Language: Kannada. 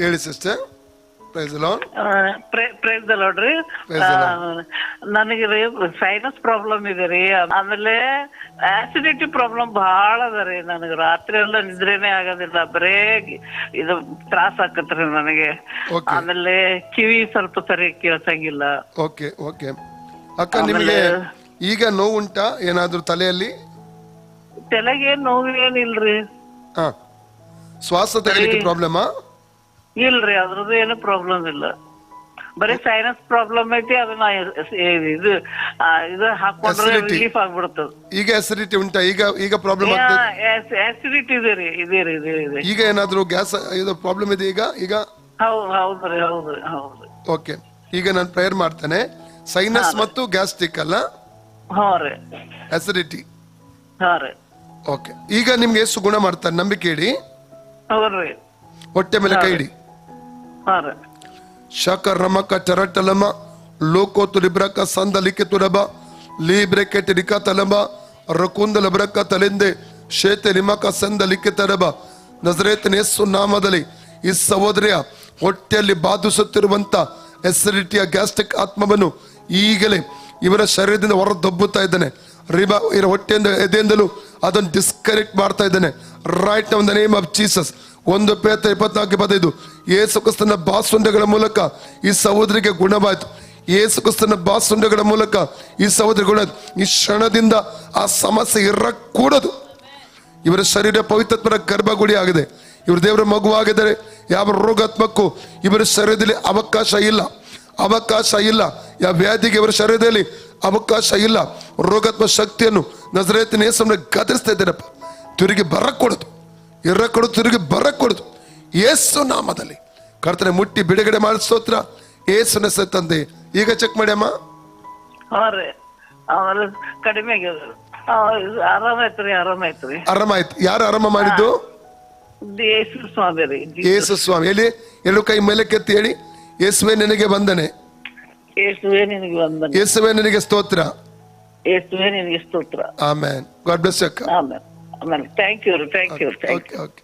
ಹೇಳಿ sister praise lord praise the ನೋಡ್ರಿ Praise the ನನಗೆ ರೀ ಸೈನಸ್ ಪ್ರಾಬ್ಲಮ್ ಇದೆ ರೀ. ಆಮೇಲೆ ಆಸಿಡಿಟಿ ಪ್ರಾಬ್ಲಮ್ ಬಹಳ ಅದ ರೀ. ನನಗೆ ರಾತ್ರಿ ಎಲ್ಲ ನಿದ್ರೆನೇ ಆಗೋದಿಲ್ಲ. ಬರೇ ಇದು ತ್ರಾಸ ಆಕತ್ರಿ ನನಗೆ. Okay. ಆಮೇಲೆ ಕಿವಿ ಸ್ವಲ್ಪ ಸರಿ ಕೇಳ್ಸಂಗಿಲ್ಲ. ಓಕೆ ಓಕೆ ಅಕ್ಕ ನಿಮಗೆ ಈಗ ನೋವು ಉಂಟಾ? ಏನಾದ್ರೂ ತಲೆಯಲ್ಲಿ? ತಲೆಗೆ ನೋವು ಏನಿಲ್ರಿ. ಹಾ. ಶ್ವಾಸ ಪ್ರಾಬ್ಲಮ್ ಪ್ರಾಬ್ಲಮಾ ಇಲ್ರಿ ಅದ್ರದ್ದು ಏನು ಪ್ರಾಬ್ಲಮ್ ಇಲ್ಲ. ಬರೀ ಸೈನಸ್ ಪ್ರಾಬ್ಲಮ್ ಐತಿ ಅದನ್ನ ಇದು ಆ, ಇದು ಹಾಕೊಂಡ್ರೆ Acidity. ರಿಲೀಫ್ ಆಗ್ಬಿಡ್ತದ. ಈಗ ಎಸಿಡಿಟಿ ಉಂಟಾ? ಈಗ ಈಗ ಪ್ರಾಬ್ಲಮ್ ಆಗ್ತದೆ? ಆಸಿಡಿಟಿ ಇದೆ ರೀ ಇದೆ ರೀ ಇದೆ ಇದೆ ಈಗ ಏನಾದರೂ ಗ್ಯಾಸ್ ಇದು ಪ್ರಾಬ್ಲಮ್ ಇದೆ ಈಗ? ಈಗ? ಹೌದು ಹೌದು ರೀ ಹೌದು ಹೌದ್ರಿ ಓಕೆ ಈಗ ನಾನು ಪ್ರೇಯರ್ ಮಾಡ್ತೇನೆ. ಸೈನಸ್ ಮತ್ತು ಗ್ಯಾಸ್ಟ್ರಿಕ್ ಅಲ್ಲ? ಹ್ಞೂ ರೀ. ಅಸಿಡಿಟಿ ಹಾ ರೀ. ಓಕೆ ಈಗ ನಿಮ್ಗೆ ಸುಗುಣ ಗುಣ ಮಾಡ್ತಾನೆ ನಂಬಿಕೆ ಇಡಿ. ಹೌದ್ರಿ ಹೊಟ್ಟೆ ಮೇಲೆ ಕೈ ಇಡಿ. ಹಾ ಶಕ ರಮಕ ಚರಟಲಮ ಲೋಕೋತು ಲಿಬ್ರಕ ಸಂದ ಲಿಖಿತು ಲೀ ಲೀಬ್ರೆಕೆಟ್ ರಿಕ ತಲಮ ರಕುಂದ ಲಬ್ರಕ ತಲೆಂದೆ ಶೇತೆ ನಿಮಕ ಸಂದ ಲಿಖಿತ ರಬ ನಜರೇತನ ಯಸ್ಸು ನಾಮದಲ್ಲಿ ಈ ಸಹೋದರಿಯ ಹೊಟ್ಟೆಯಲ್ಲಿ ಬಾಧಿಸುತ್ತಿರುವಂತ ಎಸಿಡಿಟಿಯ ಗ್ಯಾಸ್ಟ್ರಿಕ್ ಆತ್ಮವನ್ನು ಈಗಲೇ ಇವರ ಶರೀರದಿಂದ ಹೊರದಬ್ಬುತ್ತಾ ಇದ್ದಾನೆ. ರಿಬಾ ಇವರ ಹೊಟ್ಟೆಯಿಂದ ಎದೆಯಿಂದಲೂ ಅದನ್ನು ಡಿಸ್ಕನೆಕ್ಟ್ ಮಾಡ್ತಾ ಇದ್ದಾನೆ. Right the name of Jesus ಒಂದು ಪೇತ ಇಪ್ಪತ್ನಾಲ್ಕು, ಇಪ್ಪತ್ತೈದು. ಏಸು ಕ್ರಿಸ್ತನ ಬಾಸುಂಡೆಗಳ ಮೂಲಕ ಈ ಸಹೋದರಿಗೆ ಗುಣವಾಯಿತು. ಏಸು ಕ್ರಿಸ್ತನ ಬಾಸುಂಡೆಗಳ ಮೂಲಕ ಈ ಸಹೋದರಿ ಗುಣ ಈ ಕ್ಷಣದಿಂದ ಆ ಸಮಸ್ಯೆ ಇರಕೂಡದು. ಇವರ ಶರೀರ ಪವಿತ್ರತ್ವರ ಗರ್ಭಗುಡಿ ಆಗಿದೆ. ಇವರು ದೇವರ ಮಗುವಾಗಿದ್ದಾರೆ ಯಾವ ರೋಗಾತ್ಮಕ್ಕೂ ಇವರ ಶರೀರದಲ್ಲಿ ಅವಕಾಶ ಇಲ್ಲ. ಅವಕಾಶ ಇಲ್ಲ. ಯಾವ ವ್ಯಾಧಿಗೆ ಇವರ ಶರೀರದಲ್ಲಿ ಅವಕಾಶ ಇಲ್ಲ. ರೋಗಾತ್ಮ ಶಕ್ತಿಯನ್ನು ನಜರೇತಿನ ಯೇಸನ್ನ ಗದರಿಸ್ತಾ ಇದ್ದಾರೆ ತಿರುಗಿ ಬರಕೊಡದು. ಇರಕೊಡದು ತಿರುಗಿ ಬರಕೊಡದು ಯೇಸು ನಾಮದಲ್ಲಿ. ಕರ್ತನೆ ಮುಟ್ಟಿ ಬಿಡುಗಡೆ ಮಾಡಿಸೋತ್ರ ಸ್ತೋತ್ರ. ಯೇಸುನ ಹೆಸರು ತಂದೆ. ಈಗ ಚೆಕ್ ಮಾಡಿ ಅಮ್ಮ. ಕಡಿಮೆ ಆರಾಮಾಯ್ತು ಯಾರು ಆರಾಮ ಮಾಡಿದ್ದು? ಯೇಸು ಸ್ವಾಮಿ ಹೇಳಿ ಎರಡು ಕೈ ಮೇಲಕ್ಕೆತ್ತಿ ಹೇಳಿ. ಯೇಸುವೆ ನಿನಗೆ ಬಂದನೆ. ಯೇಸುವೆ ನಿನಗೆ ವಂದನೆ ಯೇಸುವೆ ನಿನಗೆ ಸ್ತೋತ್ರ. ಯೇಸುವೆ ನಿನಗೆ ಸ್ತೋತ್ರ. ಆಮೇನ್. ಗಾಡ್ ಬ್ಲೆಸ್ ಅಕ್ಕ. ಆಮೇಲೆ ಆಮೇಲೆ ಯು ರೀ thank you thank you okay okay